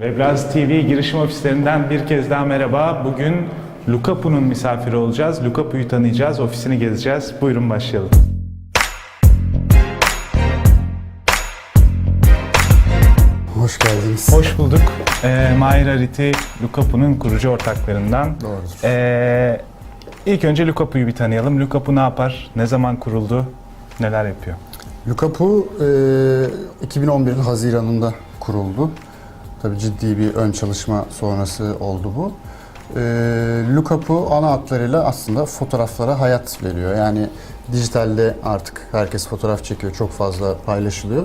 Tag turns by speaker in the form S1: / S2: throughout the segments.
S1: Webraz TV girişim ofislerinden bir kez daha merhaba. Bugün Lukapu'nun misafiri olacağız. Lukapu'yu tanıyacağız, ofisini gezeceğiz. Buyurun başlayalım.
S2: Hoş geldiniz.
S1: Hoş bulduk. Ee, Mahir Ariti, Lukapu'nun kurucu ortaklarından.
S2: Doğrudur.
S1: Ee, ilk önce Lukapu'yu bir tanıyalım. Lukapu ne yapar? Ne zaman kuruldu? Neler yapıyor?
S2: Lukapu e, 2011'in Haziran'ında kuruldu. Tabii ciddi bir ön çalışma sonrası oldu bu. E, Lukapu ana hatlarıyla aslında fotoğraflara hayat veriyor. Yani dijitalde artık herkes fotoğraf çekiyor, çok fazla paylaşılıyor.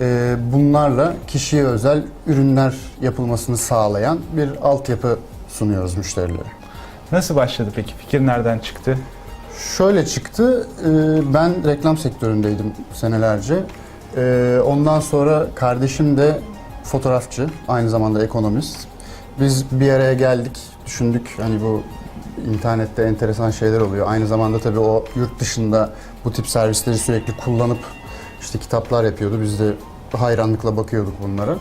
S2: E, bunlarla kişiye özel ürünler yapılmasını sağlayan bir altyapı sunuyoruz müşterilere.
S1: Nasıl başladı peki? Fikir nereden çıktı?
S2: Şöyle çıktı, e, ben reklam sektöründeydim senelerce. E, Ondan sonra kardeşim de fotoğrafçı, aynı zamanda ekonomist. Biz bir araya geldik, düşündük hani bu internette enteresan şeyler oluyor. Aynı zamanda tabii o yurt dışında bu tip servisleri sürekli kullanıp işte kitaplar yapıyordu. Biz de hayranlıkla bakıyorduk bunlara.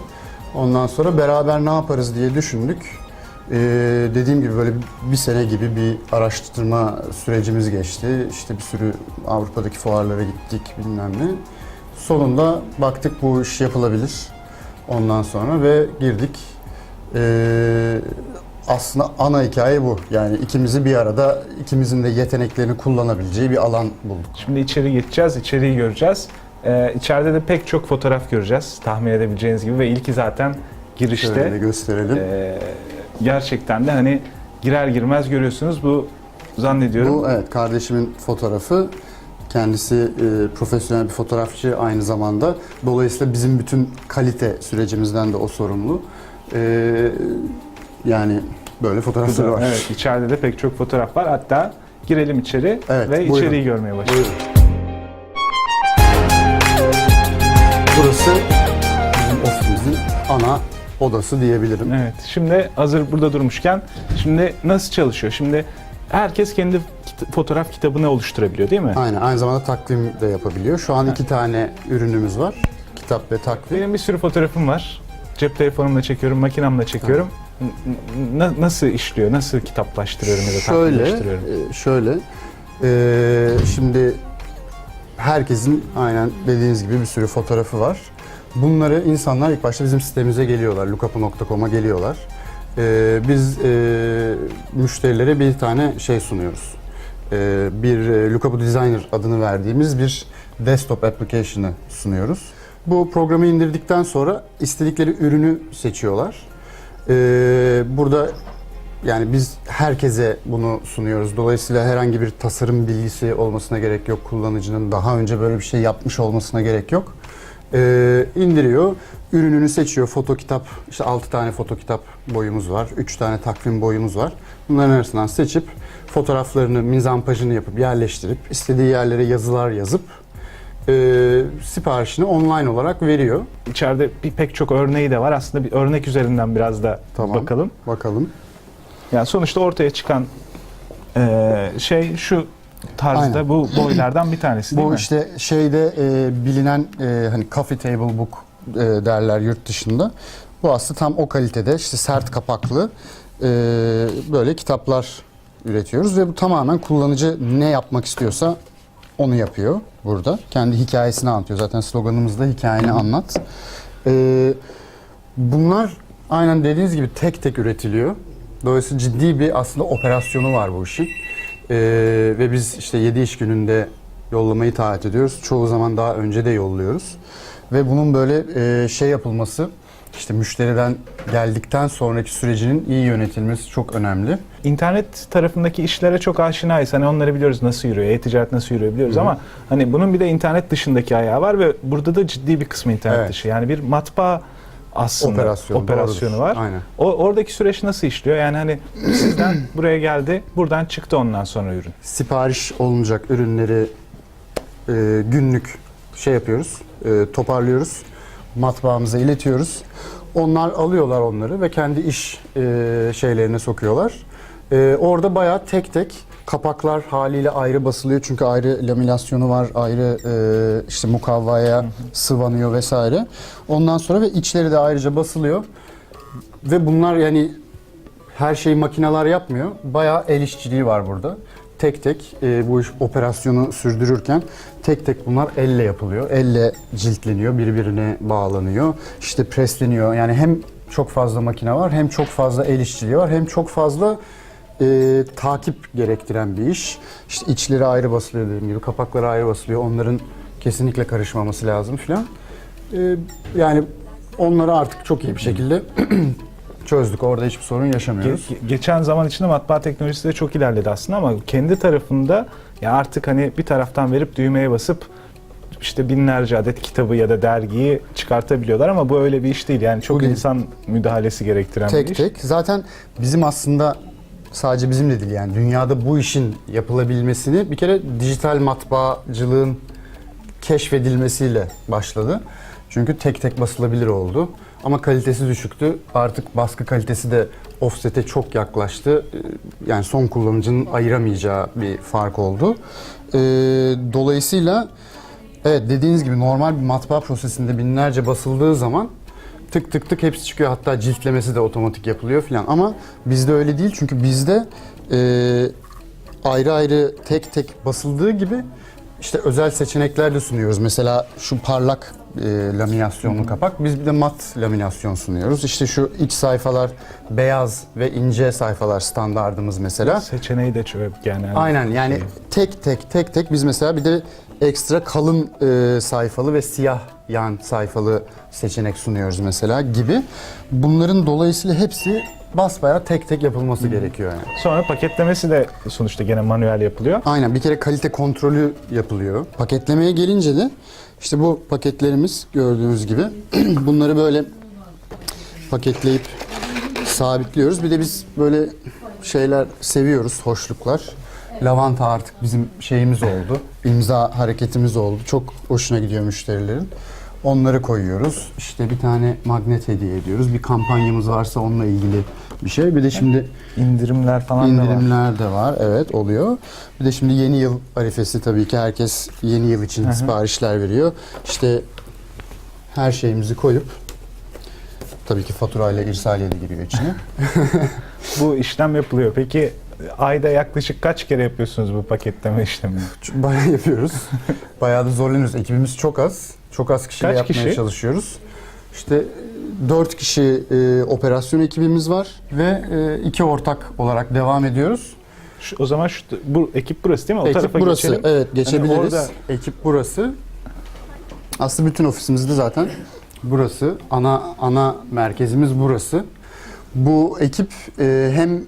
S2: Ondan sonra beraber ne yaparız diye düşündük. Ee, dediğim gibi böyle bir sene gibi bir araştırma sürecimiz geçti. İşte bir sürü Avrupa'daki fuarlara gittik bilmem ne. Sonunda baktık bu iş yapılabilir. Ondan sonra ve girdik. Ee, aslında ana hikaye bu. Yani ikimizi bir arada, ikimizin de yeteneklerini kullanabileceği bir alan bulduk.
S1: Şimdi içeri geçeceğiz, içeriği göreceğiz. Ee, içeride de pek çok fotoğraf göreceğiz tahmin edebileceğiniz gibi ve ilki zaten girişte.
S2: Şöyle gösterelim.
S1: Ee, gerçekten de hani girer girmez görüyorsunuz bu zannediyorum.
S2: Bu evet kardeşimin fotoğrafı. Kendisi e, profesyonel bir fotoğrafçı aynı zamanda. Dolayısıyla bizim bütün kalite sürecimizden de o sorumlu. E, yani böyle fotoğrafları var.
S1: Evet, içeride de pek çok fotoğraf var. Hatta girelim içeri
S2: Evet,
S1: ve
S2: buyurun.
S1: içeriği görmeye başlayalım.
S2: Buyurun. Burası bizim ofisimizin ana odası diyebilirim.
S1: Evet. Şimdi hazır burada durmuşken şimdi nasıl çalışıyor? Şimdi herkes kendi fotoğraf kitabını oluşturabiliyor değil mi?
S2: Aynen. Aynı zamanda takvim de yapabiliyor. Şu an iki tane ürünümüz var. Kitap ve takvim.
S1: Benim bir sürü fotoğrafım var. Cep telefonumla çekiyorum, makinamla çekiyorum. N- n- nasıl işliyor? Nasıl kitaplaştırıyorum ya da
S2: Şöyle,
S1: takvimleştiriyorum?
S2: e, şöyle. e, şimdi herkesin aynen dediğiniz gibi bir sürü fotoğrafı var. Bunları insanlar ilk başta bizim sitemize geliyorlar. lookup.com'a geliyorlar. E, biz e, müşterilere bir tane şey sunuyoruz. E, bir e, Lookup Designer adını verdiğimiz bir desktop application'ı sunuyoruz. Bu programı indirdikten sonra istedikleri ürünü seçiyorlar. Ee, burada yani biz herkese bunu sunuyoruz. Dolayısıyla herhangi bir tasarım bilgisi olmasına gerek yok. Kullanıcının daha önce böyle bir şey yapmış olmasına gerek yok. Ee, indiriyor, ürününü seçiyor. Foto kitap, işte 6 tane foto kitap boyumuz var. 3 tane takvim boyumuz var. Bunların arasından seçip fotoğraflarını, mizampajını yapıp yerleştirip istediği yerlere yazılar yazıp e, siparişini online olarak veriyor.
S1: İçeride bir pek çok örneği de var. Aslında bir örnek üzerinden biraz da
S2: Tamam.
S1: bakalım.
S2: Bakalım.
S1: Yani sonuçta ortaya çıkan eee, şey şu tarzda
S2: Aynen.
S1: bu boylardan bir tanesi değil
S2: Bu
S1: mi?
S2: işte şeyde e, bilinen e, hani coffee table book e, derler yurt dışında. Bu aslında tam o kalitede işte sert kapaklı e, böyle kitaplar üretiyoruz ve bu tamamen kullanıcı ne yapmak istiyorsa onu yapıyor burada. Kendi hikayesini anlatıyor. Zaten sloganımız da hikayeni anlat. E, bunlar aynen dediğiniz gibi tek tek üretiliyor. Dolayısıyla ciddi bir aslında operasyonu var bu işin. Ee, ve biz işte 7 iş gününde yollamayı taahhüt ediyoruz. Çoğu zaman daha önce de yolluyoruz. Ve bunun böyle e, şey yapılması, işte müşteriden geldikten sonraki sürecinin iyi yönetilmesi çok önemli.
S1: İnternet tarafındaki işlere çok aşinayız. Hani onları biliyoruz nasıl yürüyor, e-ticaret nasıl yürüyor biliyoruz ama hani bunun bir de internet dışındaki ayağı var ve burada da ciddi bir kısmı internet
S2: Evet.
S1: dışı. Yani bir matbaa aslında
S2: Operasyon,
S1: operasyonu
S2: doğrudur.
S1: var.
S2: Aynen.
S1: O oradaki süreç nasıl işliyor? Yani hani sizden buraya geldi, buradan çıktı ondan sonra ürün.
S2: Sipariş olunacak ürünleri e, günlük şey yapıyoruz, e, toparlıyoruz. Matbaamıza iletiyoruz. Onlar alıyorlar onları ve kendi iş e, şeylerine sokuyorlar. E, orada bayağı tek tek kapaklar haliyle ayrı basılıyor çünkü ayrı laminasyonu var, ayrı e, işte mukavvaya sıvanıyor vesaire. Ondan sonra ve içleri de ayrıca basılıyor. Ve bunlar yani her şeyi makineler yapmıyor. Bayağı el işçiliği var burada. Tek tek e, bu iş operasyonu sürdürürken tek tek bunlar elle yapılıyor. Elle ciltleniyor, birbirine bağlanıyor. İşte presleniyor. Yani hem çok fazla makine var, hem çok fazla el işçiliği var, hem çok fazla e, takip gerektiren bir iş. İşte içleri ayrı basılıyor dediğim gibi, kapakları ayrı basılıyor. Onların kesinlikle karışmaması lazım filan. E, yani onları artık çok iyi bir şekilde çözdük. Orada hiçbir sorun yaşamıyoruz.
S1: Ge- geçen zaman içinde matbaa teknolojisi de çok ilerledi aslında ama kendi tarafında ya artık hani bir taraftan verip düğmeye basıp işte binlerce adet kitabı ya da dergiyi çıkartabiliyorlar ama bu öyle bir iş değil. Yani çok
S2: Bu değil.
S1: insan müdahalesi gerektiren bir
S2: Tek
S1: iş.
S2: tek. Zaten bizim aslında sadece bizim de değil yani dünyada bu işin yapılabilmesini bir kere dijital matbaacılığın keşfedilmesiyle başladı. Çünkü tek tek basılabilir oldu. Ama kalitesi düşüktü. Artık baskı kalitesi de offset'e çok yaklaştı. Ee, Yani son kullanıcının ayıramayacağı bir fark oldu. Ee, dolayısıyla evet dediğiniz gibi normal bir matbaa prosesinde binlerce basıldığı zaman tık tık tık hepsi çıkıyor. Hatta ciltlemesi de otomatik yapılıyor filan. Ama bizde öyle değil çünkü bizde e, ayrı ayrı tek tek basıldığı gibi işte özel seçenekler de sunuyoruz. Mesela şu parlak e, laminasyonlu kapak. Biz bir de mat laminasyon sunuyoruz. İşte şu iç sayfalar beyaz ve ince sayfalar standardımız mesela.
S1: Seçeneği de çok yani.
S2: Aynen yani
S1: şey.
S2: tek tek tek tek biz mesela bir de ekstra kalın e, sayfalı ve siyah yan sayfalı seçenek sunuyoruz mesela gibi. Bunların dolayısıyla hepsi basbayağı tek tek yapılması gerekiyor yani.
S1: Sonra paketlemesi de sonuçta gene manuel yapılıyor.
S2: Aynen bir kere kalite kontrolü yapılıyor. Paketlemeye gelince de işte bu paketlerimiz gördüğünüz gibi bunları böyle paketleyip sabitliyoruz. Bir de biz böyle şeyler seviyoruz, hoşluklar. Lavanta artık bizim şeyimiz oldu. İmza hareketimiz oldu. Çok hoşuna gidiyor müşterilerin. Onları koyuyoruz. İşte bir tane magnet hediye ediyoruz. Bir kampanyamız varsa onunla ilgili bir şey. Bir de şimdi
S1: İndirimler falan da var.
S2: İndirimler de var. Evet oluyor. Bir de şimdi yeni yıl arifesi tabii ki herkes yeni yıl için
S1: Hı hı.
S2: siparişler veriyor. İşte her şeyimizi koyup tabii ki faturayla irsaliye de giriyor içine.
S1: Bu işlem yapılıyor. Peki ayda yaklaşık kaç kere yapıyorsunuz bu paketleme işlemini?
S2: Bayağı yapıyoruz. Bayağı da zorlanıyoruz. Ekibimiz çok az. Çok az kişiyle
S1: Kaç
S2: yapmaya
S1: kişi?
S2: çalışıyoruz. İşte 4 kişi e, operasyon ekibimiz var ve e, iki ortak olarak devam ediyoruz.
S1: Şu, o zaman şu, bu ekip burası değil mi? O
S2: Ekip
S1: tarafa
S2: burası.
S1: geçelim.
S2: Evet geçebiliriz.
S1: Hani orada-
S2: Ekip burası. Aslında bütün ofisimizde zaten burası. Ana ana merkezimiz burası. Bu ekip e, hem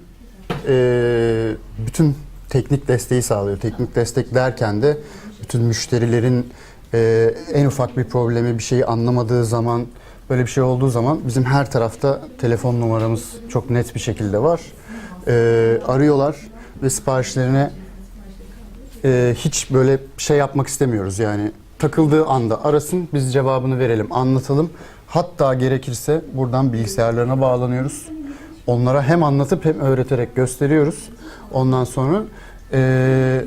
S2: e, bütün teknik desteği sağlıyor. Teknik destek derken de bütün müşterilerin e, en ufak bir problemi, bir şeyi anlamadığı zaman, böyle bir şey olduğu zaman bizim her tarafta telefon numaramız çok net bir şekilde var. E, arıyorlar ve siparişlerine e, hiç böyle şey yapmak istemiyoruz yani. Takıldığı anda arasın biz cevabını verelim anlatalım. Hatta gerekirse buradan bilgisayarlarına bağlanıyoruz. Onlara hem anlatıp hem öğreterek gösteriyoruz. Ondan sonra e,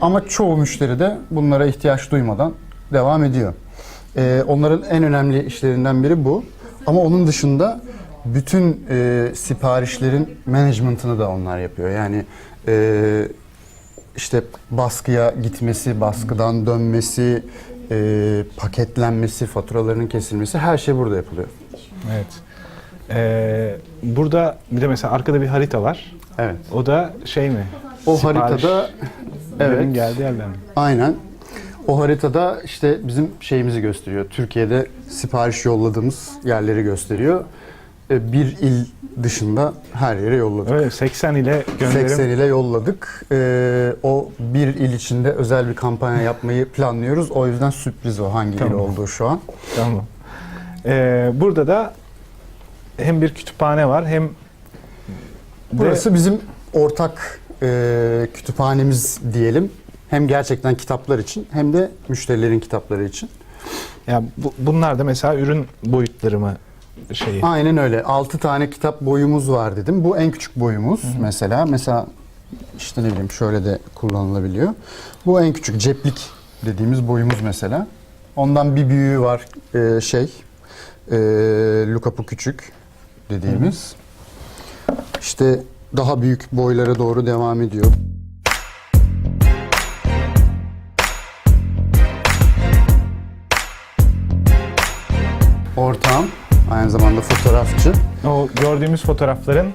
S2: ama çoğu müşteri de bunlara ihtiyaç duymadan devam ediyor E, onların en önemli işlerinden biri bu ama onun dışında bütün e, siparişlerin management'ını da onlar yapıyor yani e, işte baskıya gitmesi, baskıdan dönmesi, e, paketlenmesi, faturalarının kesilmesi her şey burada yapılıyor.
S1: Evet. Ee, burada bir de mesela arkada bir harita var.
S2: Evet.
S1: O da şey mi?
S2: O
S1: Sipariş
S2: haritada evet
S1: geldi yerden mi?
S2: aynen o haritada işte bizim şeyimizi gösteriyor. Türkiye'de sipariş yolladığımız yerleri gösteriyor. E, bir il dışında her yere yolladık.
S1: Öyle 80 ile gönderim.
S2: 80 ile yolladık. E, o bir il içinde özel bir kampanya yapmayı planlıyoruz. O yüzden sürpriz o hangi il
S1: Tamam.
S2: olduğu şu an.
S1: Tamam. Ee, burada da hem bir kütüphane var hem de-
S2: Burası bizim ortak e, kütüphanemiz diyelim. Hem gerçekten kitaplar için hem de müşterilerin kitapları için.
S1: ya bu, bunlar da mesela ürün boyutları mı şeyi?
S2: Aynen öyle. 6 tane kitap boyumuz var dedim. Bu en küçük boyumuz mesela. Mesela işte ne bileyim şöyle de kullanılabiliyor. Bu en küçük ceplik dediğimiz boyumuz mesela. Ondan bir büyüğü var e, şey. E, Lukapu küçük. dediğimiz. İşte daha büyük boylara doğru devam ediyor. Ortağım aynı zamanda fotoğrafçı.
S1: O gördüğümüz fotoğrafların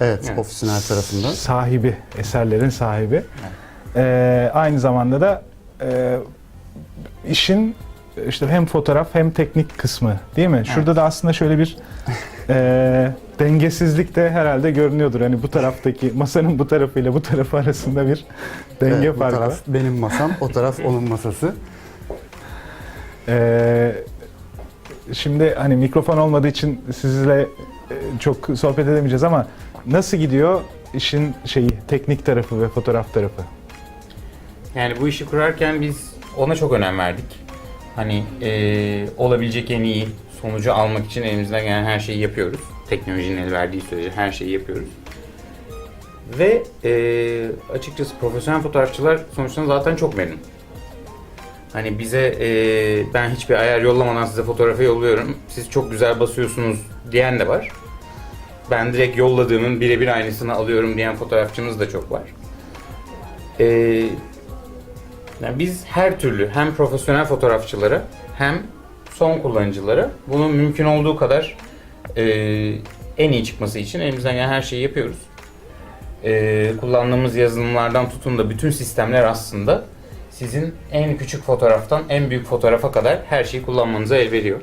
S2: Evet,
S3: Evet.
S2: ofisin her tarafında.
S1: sahibi, eserlerin sahibi. Ee, aynı zamanda da e, işin işte hem fotoğraf hem teknik kısmı değil mi? Şurada da aslında şöyle bir e, dengesizlik de herhalde görünüyordur. Hani bu taraftaki masanın bu tarafıyla bu tarafı arasında bir denge
S2: Evet, bu
S1: farkı
S2: taraf
S1: var.
S2: benim masam, o taraf onun masası.
S1: Ee, şimdi hani mikrofon olmadığı için sizle e, çok sohbet edemeyeceğiz ama nasıl gidiyor işin şeyi teknik tarafı ve fotoğraf tarafı?
S3: Yani bu işi kurarken biz ona çok önem verdik. Hani eee, olabilecek en iyi sonucu almak için elimizden gelen her şeyi yapıyoruz. Teknolojinin el verdiği sürece her şeyi yapıyoruz. Ve eee, açıkçası profesyonel fotoğrafçılar sonuçta zaten çok memnun. Hani bize eee, ben hiçbir ayar yollamadan size fotoğrafı yolluyorum. Siz çok güzel basıyorsunuz diyen de var. Ben direkt yolladığımın birebir aynısını alıyorum diyen fotoğrafçımız da çok var. Ee, yani biz her türlü hem profesyonel fotoğrafçılara hem son kullanıcılara bunun mümkün olduğu kadar e, en iyi çıkması için elimizden gelen her şeyi yapıyoruz. E, kullandığımız yazılımlardan tutun da bütün sistemler aslında sizin en küçük fotoğraftan en büyük fotoğrafa kadar her şeyi kullanmanıza el veriyor.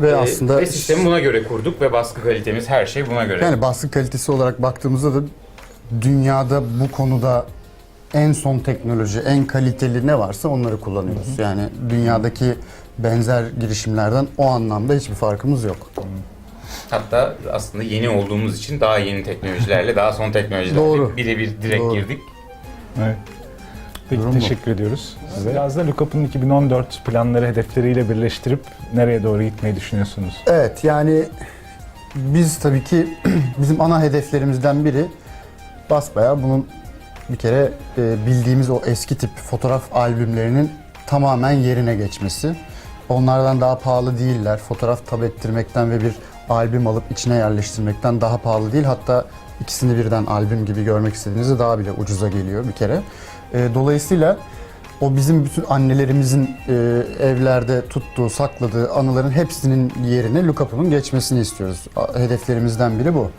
S2: Ve
S3: E,
S2: aslında
S3: ve sistemi buna göre kurduk ve baskı kalitemiz her şey buna göre.
S2: yani baskı kalitesi olarak baktığımızda da dünyada bu konuda en son teknoloji, en kaliteli ne varsa onları kullanıyoruz. Yani dünyadaki benzer girişimlerden o anlamda hiçbir farkımız yok.
S3: Hatta aslında yeni olduğumuz için daha yeni teknolojilerle, daha son teknolojilerle birebir direkt
S2: Doğru.
S3: girdik.
S1: Evet. Peki
S2: Durum bu.
S1: teşekkür ediyoruz. Biraz da Lookup'un 2014 planları, hedefleriyle birleştirip nereye doğru gitmeyi düşünüyorsunuz?
S2: Evet yani biz tabii ki bizim ana hedeflerimizden biri basbayağı bunun bir kere e, bildiğimiz o eski tip fotoğraf albümlerinin tamamen yerine geçmesi. Onlardan daha pahalı değiller. Fotoğraf tab ettirmekten ve bir albüm alıp içine yerleştirmekten daha pahalı değil. Hatta ikisini birden albüm gibi görmek istediğinizde daha bile ucuza geliyor bir kere. E, dolayısıyla o bizim bütün annelerimizin e, evlerde tuttuğu, sakladığı anıların hepsinin yerine Lookup'un geçmesini istiyoruz. Hedeflerimizden biri bu.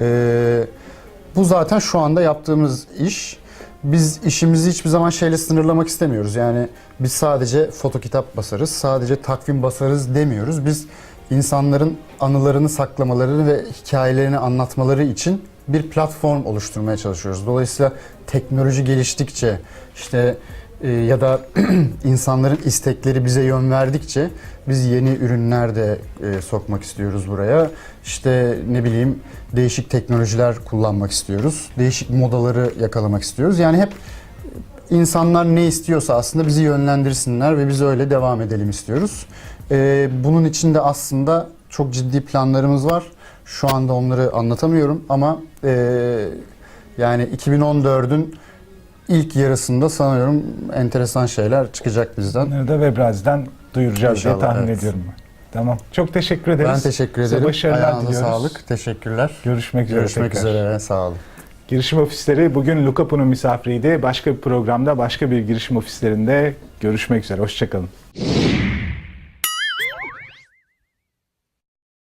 S2: E, bu zaten şu anda yaptığımız iş. Biz işimizi hiçbir zaman şeyle sınırlamak istemiyoruz. Yani biz sadece foto kitap basarız, sadece takvim basarız demiyoruz. Biz insanların anılarını saklamaları ve hikayelerini anlatmaları için bir platform oluşturmaya çalışıyoruz. Dolayısıyla teknoloji geliştikçe işte e, ya da insanların istekleri bize yön verdikçe biz yeni ürünler de e, sokmak istiyoruz buraya. İşte ne bileyim değişik teknolojiler kullanmak istiyoruz. Değişik modaları yakalamak istiyoruz. Yani hep insanlar ne istiyorsa aslında bizi yönlendirsinler ve biz öyle devam edelim istiyoruz. E, bunun için de aslında çok ciddi planlarımız var. Şu anda onları anlatamıyorum ama e, yani 2014'ün ilk yarısında sanıyorum enteresan şeyler çıkacak bizden.
S1: Bunları da Webrazi'den duyuracağız
S2: İnşallah,
S1: diye tahmin
S2: evet.
S1: ediyorum ben. Tamam. Çok teşekkür ederiz.
S2: Ben teşekkür
S1: Size
S2: ederim.
S1: Başarılar
S2: Ayağınıza
S1: diliyoruz.
S2: sağlık. Teşekkürler.
S1: Görüşmek üzere.
S2: Görüşmek
S1: tekrar.
S2: üzere. Sağ olun.
S1: Girişim ofisleri bugün Lookup'un misafiriydi. Başka bir programda, başka bir girişim ofislerinde görüşmek üzere. Hoşçakalın.